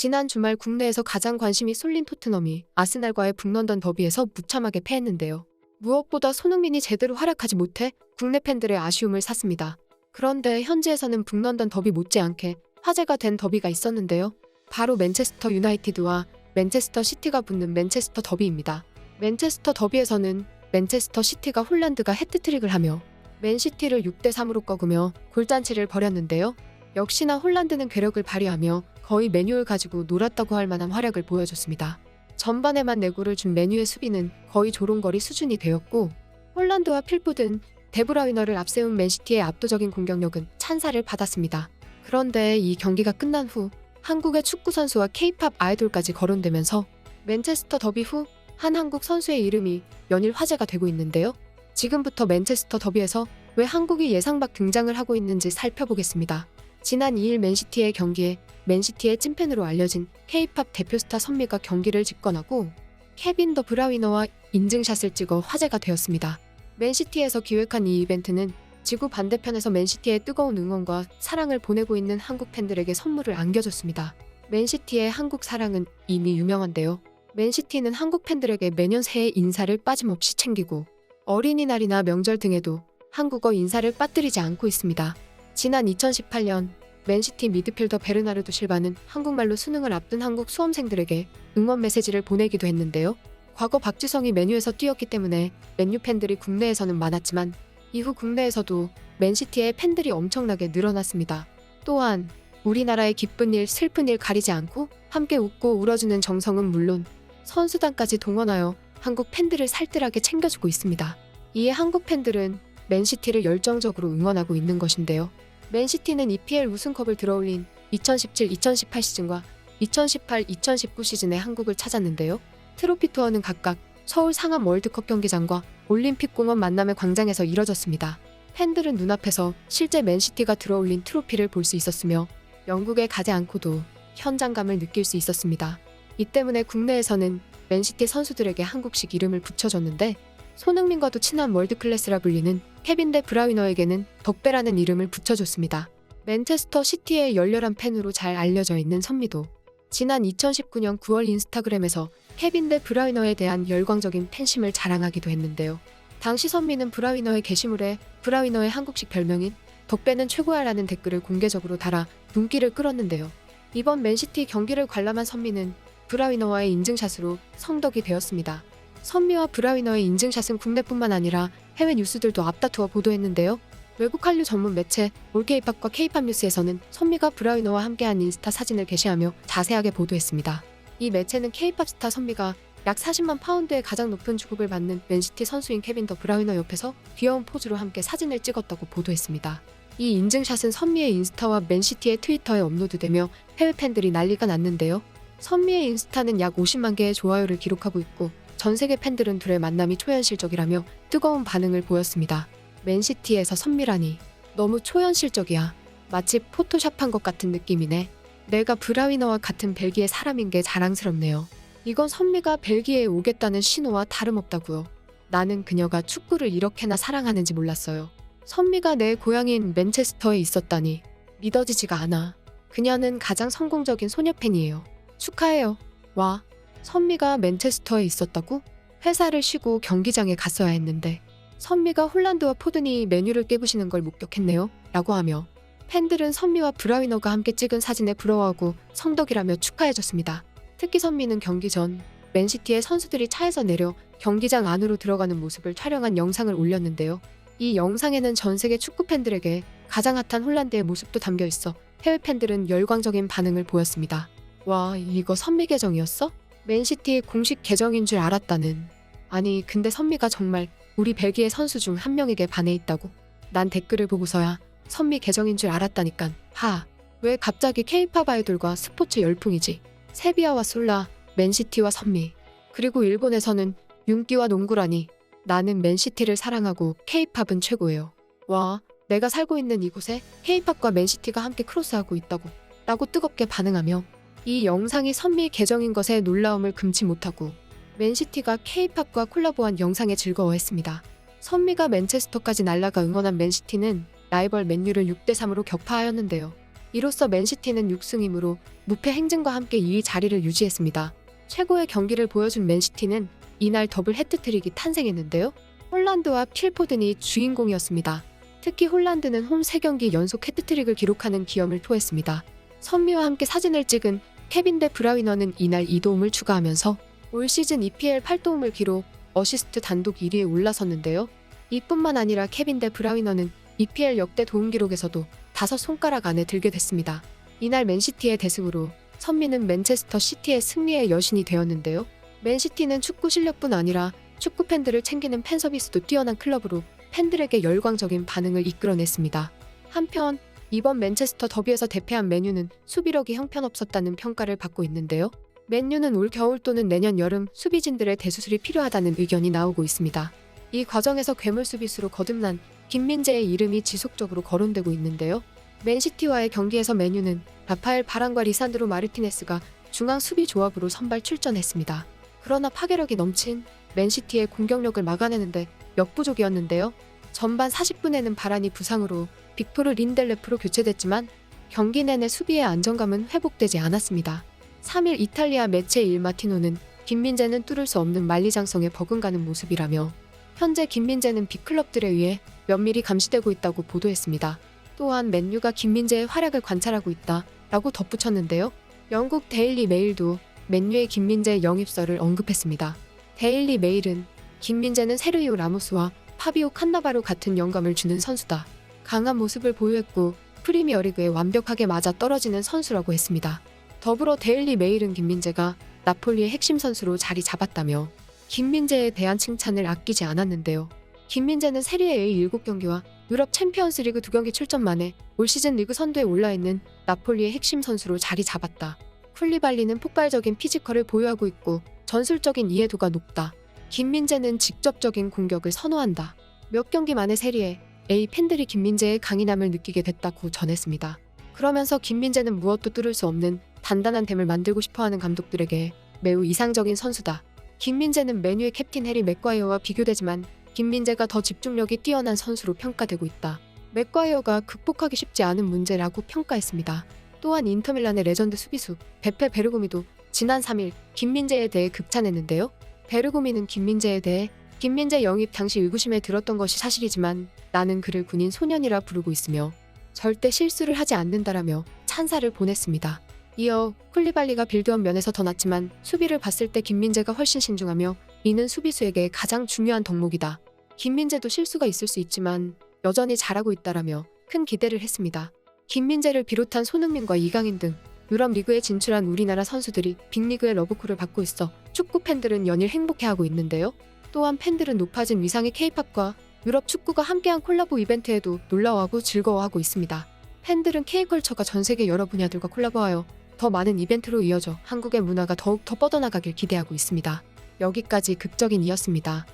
지난 주말 국내에서 가장 관심이 쏠린 토트넘이 아스날과의 북런던 더비에서 무참하게 패했는데요. 무엇보다 손흥민이 제대로 활약하지 못해 국내 팬들의 아쉬움을 샀습니다. 그런데 현지에서는 북런던 더비 못지않게 화제가 된 더비가 있었는데요. 바로 맨체스터 유나이티드와 맨체스터 시티가 붙는 맨체스터 더비입니다. 맨체스터 더비에서는 맨체스터 시티가 홀란드가 해트트릭을 하며 맨시티를 6대 3으로 꺾으며 골잔치를 벌였는데요. 역시나 홀란드는 괴력을 발휘하며 거의 메뉴를 가지고 놀았다고 할 만한 활약을 보여줬습니다. 전반에만 내구를 준 메뉴의 수비는 거의 조롱거리 수준이 되었고 홀란드와 필푸든 데브라위너를 앞세운 맨시티의 압도적인 공격력은 찬사를 받았습니다. 그런데 이 경기가 끝난 후 한국의 축구 선수와 케이팝 아이돌까지 거론되면서 맨체스터 더비 후 한 한국 선수의 이름이 연일 화제가 되고 있는데요. 지금부터 맨체스터 더비에서 왜 한국이 예상 밖 등장을 하고 있는지 살펴보겠습니다. 지난 2일 맨시티의 경기에 맨시티의 찐팬으로 알려진 K-팝 대표 스타 선미가 경기를 집권하고 케빈 더 브라위너와 인증샷을 찍어 화제가 되었습니다. 맨시티에서 기획한 이 이벤트는 지구 반대편에서 맨시티의 뜨거운 응원과 사랑을 보내고 있는 한국 팬들에게 선물을 안겨줬습니다. 맨시티의 한국 사랑은 이미 유명한데요. 맨시티는 한국 팬들에게 매년 새해 인사를 빠짐없이 챙기고 어린이날이나 명절 등에도 한국어 인사를 빠뜨리지 않고 있습니다. 지난 2018년 맨시티 미드필더 베르나르도 실바는 한국말로 수능을 앞둔 한국 수험생들에게 응원 메시지를 보내기도 했는데요. 과거 박지성이 메뉴에서 뛰었기 때문에 맨유 팬들이 국내에서는 많았지만 이후 국내에서도 맨시티의 팬들이 엄청나게 늘어났습니다. 또한 우리나라의 기쁜 일, 슬픈 일 가리지 않고 함께 웃고 울어주는 정성은 물론 선수단까지 동원하여 한국 팬들을 살뜰하게 챙겨주고 있습니다. 이에 한국 팬들은 맨시티를 열정적으로 응원하고 있는 것인데요. 맨시티는 EPL 우승컵을 들어올린 2017-2018 시즌과 2018-2019 시즌에 한국을 찾았는데요. 트로피 투어는 각각 서울 상암 월드컵 경기장과 올림픽 공원 만남의 광장에서 이뤄졌습니다. 팬들은 눈앞에서 실제 맨시티가 들어올린 트로피를 볼 수 있었으며 영국에 가지 않고도 현장감을 느낄 수 있었습니다. 이 때문에 국내에서는 맨시티 선수들에게 한국식 이름을 붙여줬는데 손흥민과도 친한 월드클래스라 불리는 케빈 데 브라위너에게는 덕배라는 이름을 붙여줬습니다. 맨체스터 시티의 열렬한 팬으로 잘 알려져 있는 선미도 지난 2019년 9월 인스타그램에서 케빈 데 브라위너에 대한 열광적인 팬심을 자랑하기도 했는데요. 당시 선미는 브라위너의 게시물에 브라위너의 한국식 별명인 덕배는 최고야라는 댓글을 공개적으로 달아 눈길을 끌었는데요. 이번 맨시티 경기를 관람한 선미는 브라위너와의 인증샷으로 성덕이 되었습니다. 선미와 브라위너의 인증샷은 국내뿐만 아니라 해외 뉴스들도 앞다투어 보도했는데요. 외국 한류 전문 매체 올케이팝과 케이팝 뉴스에서는 선미가 브라위너와 함께한 인스타 사진을 게시하며 자세하게 보도했습니다. 이 매체는 케이팝 스타 선미가 약 40만 파운드의 가장 높은 주급을 받는 맨시티 선수인 케빈 더 브라위너 옆에서 귀여운 포즈로 함께 사진을 찍었다고 보도했습니다. 이 인증샷은 선미의 인스타와 맨시티의 트위터에 업로드되며 해외 팬들이 난리가 났는데요. 선미의 인스타는 약 50만 개의 좋아요를 기록하고 있고 전 세계 팬들은 둘의 만남이 초현실적이라며 뜨거운 반응을 보였습니다. 맨시티에서 선미라니 너무 초현실적이야. 마치 포토샵한 것 같은 느낌이네. 내가 브라위너와 같은 벨기에 사람인 게 자랑스럽네요. 이건 선미가 벨기에에 오겠다는 신호와 다름없다고요. 나는 그녀가 축구를 이렇게나 사랑하는지 몰랐어요. 선미가 내 고향인 맨체스터에 있었다니 믿어지지가 않아. 그녀는 가장 성공적인 소녀 팬이에요. 축하해요. 와, 선미가 맨체스터에 있었다고? 회사를 쉬고 경기장에 갔어야 했는데 선미가 홀란드와 포든이 메뉴를 깨부시는 걸 목격했네요. 라고 하며 팬들은 선미와 브라위너가 함께 찍은 사진에 부러워하고 성덕이라며 축하해줬습니다. 특히 선미는 경기 전 맨시티의 선수들이 차에서 내려 경기장 안으로 들어가는 모습을 촬영한 영상을 올렸는데요. 이 영상에는 전 세계 축구 팬들에게 가장 핫한 홀란드의 모습도 담겨 있어 해외 팬들은 열광적인 반응을 보였습니다. 와, 이거 선미 계정이었어? 맨시티 공식 계정인 줄 알았다는. 아니, 근데 선미가 정말 우리 벨기에 선수 중 한 명에게 반해 있다고? 난 댓글을 보고서야 선미 계정인 줄 알았다니깐. 하. 왜 갑자기 케이팝 아이돌과 스포츠 열풍이지? 세비야와 솔라, 맨시티와 선미. 그리고 일본에서는 윤기와 농구라니. 나는 맨시티를 사랑하고 케이팝은 최고예요. 와, 내가 살고 있는 이곳에 케이팝과 맨시티가 함께 크로스하고 있다고. 라고 뜨겁게 반응하며 이 영상이 선미 계정인 것에 놀라움을 금치 못하고 맨시티가 케이팝과 콜라보한 영상에 즐거워했습니다. 선미가 맨체스터까지 날아가 응원한 맨시티는 라이벌 맨유를 6대3으로 격파하였는데요. 이로써 맨시티는 6승이므로 무패 행진과 함께 2위 자리를 유지했습니다. 최고의 경기를 보여준 맨시티는 이날 더블 해트트릭이 탄생했는데요. 홀란드와 필포든이 주인공이었습니다. 특히 홀란드는 홈 3경기 연속 해트트릭을 기록하는 기염을 토했습니다. 선미와 함께 사진을 찍은 케빈 데 브라위너는 이날 2도움을 추가하면서 올 시즌 EPL 8도움을 기록 어시스트 단독 1위에 올라섰는데요. 이뿐만 아니라 케빈 데 브라위너는 EPL 역대 도움 기록에서도 다섯 손가락 안에 들게 됐습니다. 이날 맨시티의 대승으로 선미는 맨체스터 시티의 승리의 여신이 되었는데요. 맨시티는 축구 실력뿐 아니라 축구 팬들을 챙기는 팬 서비스도 뛰어난 클럽으로 팬들에게 열광적인 반응을 이끌어냈습니다. 한편 이번 맨체스터 더비에서 대패한 맨유는 수비력이 형편없었다는 평가를 받고 있는데요. 맨유는 올 겨울 또는 내년 여름 수비진들의 대수술이 필요하다는 의견이 나오고 있습니다. 이 과정에서 괴물 수비수로 거듭난 김민재의 이름이 지속적으로 거론되고 있는데요. 맨시티와의 경기에서 맨유는 라파엘 바란과 리산드로 마르티네스가 중앙 수비 조합으로 선발 출전했습니다. 그러나 파괴력이 넘친 맨시티의 공격력을 막아내는데 역부족이었는데요. 전반 40분에는 바란이 부상으로 빅토르 린델레프로 교체됐지만 경기 내내 수비의 안정감은 회복되지 않았습니다. 3일 이탈리아 매체 일 마티노는 김민재는 뚫을 수 없는 만리장성에 버금가는 모습이라며 현재 김민재는 빅클럽들에 의해 면밀히 감시되고 있다고 보도했습니다. 또한 맨유가 김민재의 활약을 관찰하고 있다 라고 덧붙였는데요. 영국 데일리 메일도 맨유의 김민재 영입설을 언급했습니다. 데일리 메일은 김민재는 세르이오 라모스와 파비오 칸나바로 같은 영감을 주는 선수다. 강한 모습을 보유했고 프리미어리그에 완벽하게 맞아 떨어지는 선수라고 했습니다. 더불어 데일리 메일은 김민재가 나폴리의 핵심 선수로 자리 잡았다며 김민재에 대한 칭찬을 아끼지 않았는데요. 김민재는 세리에 A 7경기와 유럽 챔피언스 리그 2경기 출전만에 올 시즌 리그 선두에 올라 있는 나폴리의 핵심 선수로 자리 잡았다. 쿨리발리는 폭발적인 피지컬을 보유하고 있고 전술적인 이해도가 높다. 김민재는 직접적인 공격을 선호한다. 몇 경기 만에 세리에 A 팬들이 김민재의 강인함을 느끼게 됐다고 전했습니다. 그러면서 김민재는 무엇도 뚫을 수 없는 단단한 댐을 만들고 싶어하는 감독들에게 매우 이상적인 선수다. 김민재는 메뉴의 캡틴 해리 맥과이어와 비교되지만 김민재가 더 집중력이 뛰어난 선수로 평가되고 있다. 맥과이어가 극복하기 쉽지 않은 문제라고 평가했습니다. 또한 인터밀란의 레전드 수비수 베페 베르고미도 지난 3일 김민재에 대해 극찬했는데요. 베르고미는 김민재에 대해 김민재 영입 당시 의구심에 들었던 것이 사실이지만 나는 그를 군인 소년이라 부르고 있으며 절대 실수를 하지 않는다라며 찬사를 보냈습니다. 이어 쿨리발리가 빌드업 면에서 더 낫지만 수비를 봤을 때 김민재가 훨씬 신중하며 이는 수비수에게 가장 중요한 덕목이다. 김민재도 실수가 있을 수 있지만 여전히 잘하고 있다라며 큰 기대를 했습니다. 김민재를 비롯한 손흥민과 이강인 등 유럽 리그에 진출한 우리나라 선수들이 빅리그의 러브콜을 받고 있어 축구 팬들은 연일 행복해하고 있는데요. 또한 팬들은 높아진 위상의 케이팝과 유럽 축구가 함께한 콜라보 이벤트에도 놀라워하고 즐거워하고 있습니다. 팬들은 K컬처가 전 세계 여러 분야들과 콜라보하여 더 많은 이벤트로 이어져 한국의 문화가 더욱 더 뻗어나가길 기대하고 있습니다. 여기까지 극적인 이었습니다.